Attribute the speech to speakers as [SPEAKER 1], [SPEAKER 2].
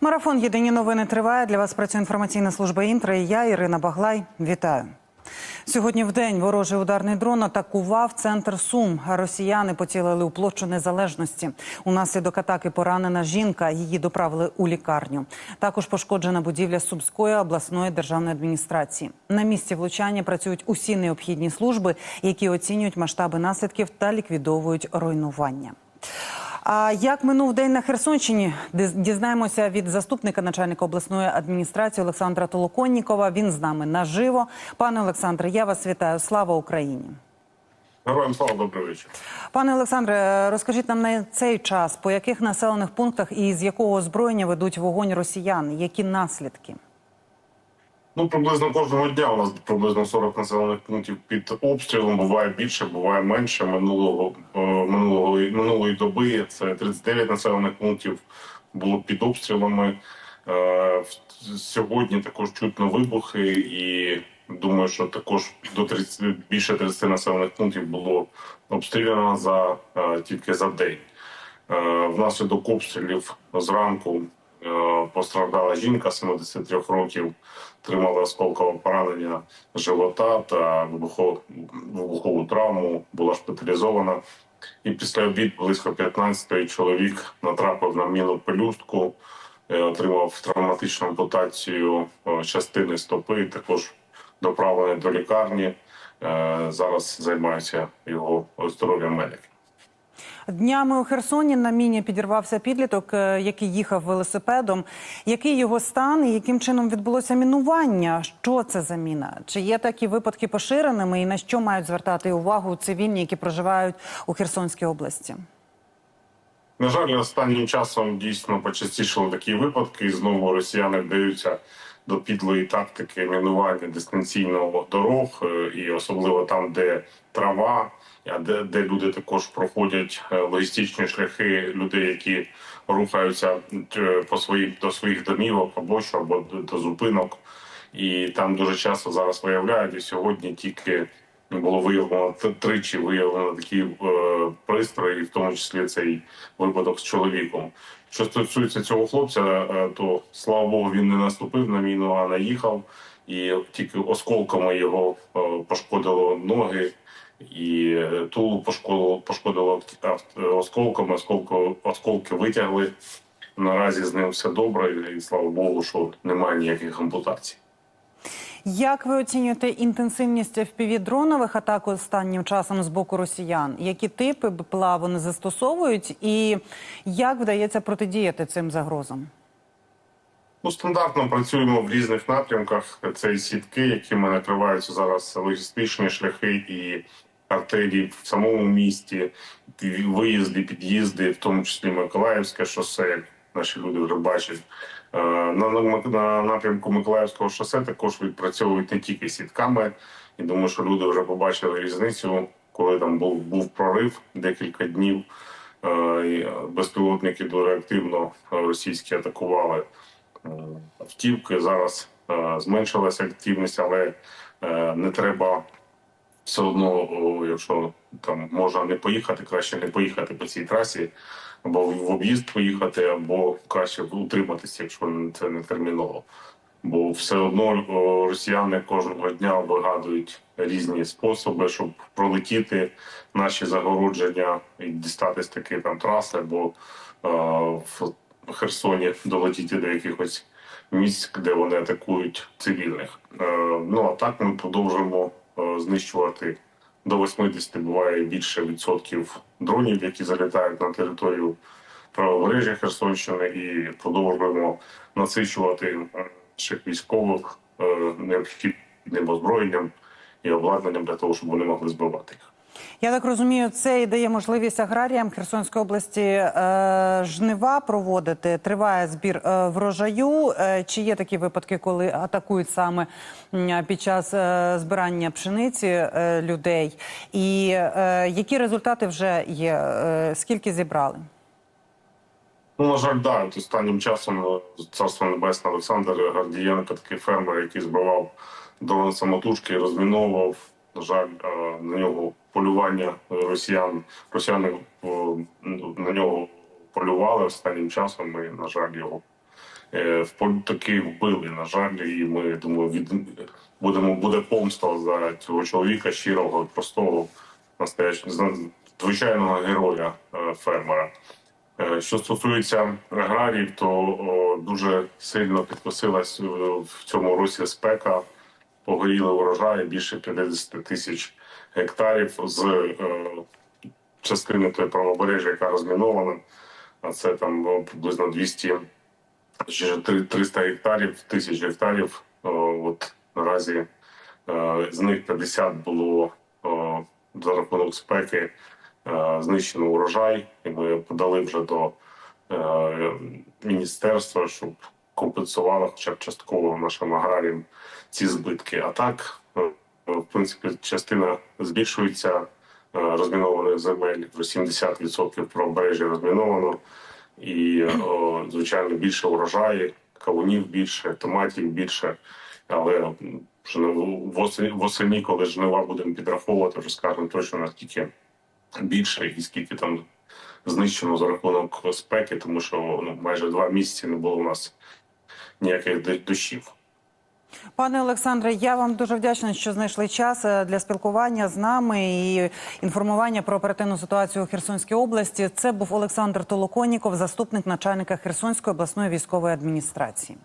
[SPEAKER 1] Марафон Єдині новини триває. Для вас працює інформаційна служба інтра. І я, Ірина Баглай. Вітаю. Сьогодні в день ворожий ударний дрон атакував центр Сум. Росіяни поцілили у площу незалежності. Унаслідок атаки поранена жінка. Її доправили у лікарню. Також пошкоджена будівля Сумської обласної державної адміністрації. На місці влучання працюють усі необхідні служби, які оцінюють масштаби наслідків та ліквідовують руйнування. А як минув день на Херсонщині? Дізнаємося від заступника начальника обласної адміністрації Олександра Толоконнікова. Він з нами наживо. Пане Олександре, я вас вітаю. Слава Україні.
[SPEAKER 2] Героям слава добрий вечір.
[SPEAKER 1] Пане Олександре, розкажіть нам на цей час, по яких населених пунктах і з якого озброєння ведуть вогонь росіяни? Які наслідки?
[SPEAKER 2] Ну приблизно кожного дня у нас приблизно 40 населених пунктів під обстрілом. Буває більше, буває менше. Минулого е, минулого минулої доби це 39 населених пунктів було під обстрілами. Е, Сьогодні також чутно вибухи, і думаю, що також до 30, більше 30 населених пунктів було обстріляно за е, тільки за день. Внаслідок обстрілів зранку постраждала жінка 73 років, отримала осколкове поранення живота та вибухову, травму, була шпиталізована. І після обід близько 15-ї чоловік натрапив на міну пелюстку, е, отримав травматичну ампутацію е, частини стопи, також доправлений до лікарні. Е, Зараз займаються його здоров'ям медики.
[SPEAKER 1] Днями у Херсоні на міні підірвався підліток, е, який їхав велосипедом. Який його стан і яким чином відбулося мінування? Що це за міна? Чи є такі випадки поширеними, і на що мають звертати увагу цивільні, які проживають у Херсонській області?
[SPEAKER 2] На жаль, останнім часом дійсно почастішали такі випадки. Знову росіяни вдаються до підлої тактики мінування дистанційного дорог, е, і особливо там, де трава, де, де люди також проходять е, логістичні шляхи людей, які рухаються е, по своїх до своїх домівок або що, або до зупинок. І там дуже часто зараз виявляють, і сьогодні тільки було виявлено тричі виявлено такі е, пристрої, в тому числі цей випадок з чоловіком. Що стосується цього хлопця, е, то слава Богу, він не наступив на міну, а наїхав, і тільки осколками його е, пошкодило ноги. І е, тулу пошкодило, осколками, осколки витягли. Наразі з ним все добре, і слава Богу, що немає ніяких ампутацій.
[SPEAKER 1] Як ви оцінюєте інтенсивність FPV-дронових атак останнім часом з боку росіян? Які типи БПЛА вони застосовують, і як вдається протидіяти цим загрозам?
[SPEAKER 2] Ну, стандартно працюємо в різних напрямках. Це і сітки, якими накриваються зараз логістичні шляхи і артерії в самому місті, виїзди, під'їзди, в тому числі Миколаївське шосе, наші люди вже бачать. Е, На, на, на напрямку Миколаївського шосе також відпрацьовують не тільки сітками. І думаю, що люди вже побачили різницю, коли там був, був прорив декілька днів. Е, Безпілотники дуже активно російські атакували е, автівки. Зараз зменшилася активність, але не треба все одно, якщо там можна не поїхати, краще не поїхати по цій трасі, або в об'їзд поїхати, або краще утриматися, якщо це не терміново. Бо все одно росіяни кожного дня вигадують різні способи, щоб пролетіти наші загородження і дістатись таки там траси, або е, в Херсоні долетіти до якихось місць, де вони атакують цивільних. Е, ну а так ми продовжуємо е, знищувати до 80, буває більше відсотків дронів, які залітають на територію правобережжя Херсонщини, і продовжуємо насичувати е, наших військових е, необхідним озброєнням і обладнанням для того, щоб вони могли збивати їх.
[SPEAKER 1] Я так розумію, це і дає можливість аграріям Херсонської області е, жнива проводити. Триває збір е, врожаю. Е, чи є такі випадки, коли атакують саме під час е, збирання пшениці е, людей? І е, які результати вже є? Е, скільки зібрали?
[SPEAKER 2] Ну, на жаль, да, от останнім часом е, царство небесне Олександр Гардієнко, такий фермер, який збивав дрон самотужки, розміновував. На жаль, е, на нього полювання росіян, росіяни е, на нього полювали останнім часом. І, на жаль, його е, в таки вбили. На жаль, і ми думаю, від будемо буде помста за цього чоловіка, щирого, простого, настоящого, зна- звичайного героя фермера. Що стосується аграріїв, то дуже сильно підкосилась в цьому році спека. Погоріли урожаї більше 50 тисяч гектарів з е, частини тої правобережжя, яка розмінована. А це там о, приблизно 200 чи три- 300 гектарів, тисяч гектарів. О, от наразі е, з них 50 було за рахунок спеки е, знищено урожай, і ми подали вже до е, міністерства, щоб компенсувало хоча б частково нашим аграріям ці збитки. А так, е, в принципі, частина збільшується е, розмінованих земель. Вже 70% правобережжя розміновано, і звичайно більше урожаї, кавунів більше, томатів більше. Але вже восені, коли жнива будемо підраховувати, вже скажемо точно наскільки більше і скільки там знищено за рахунок спеки, тому що ну майже два місяці не було у нас ніяких душів.
[SPEAKER 1] Пане Олександре, я вам дуже вдячна, що знайшли час е, для спілкування з нами і інформування про оперативну ситуацію у Херсонській області. Це був Олександр Толоконіков, заступник начальника Херсонської обласної військової адміністрації.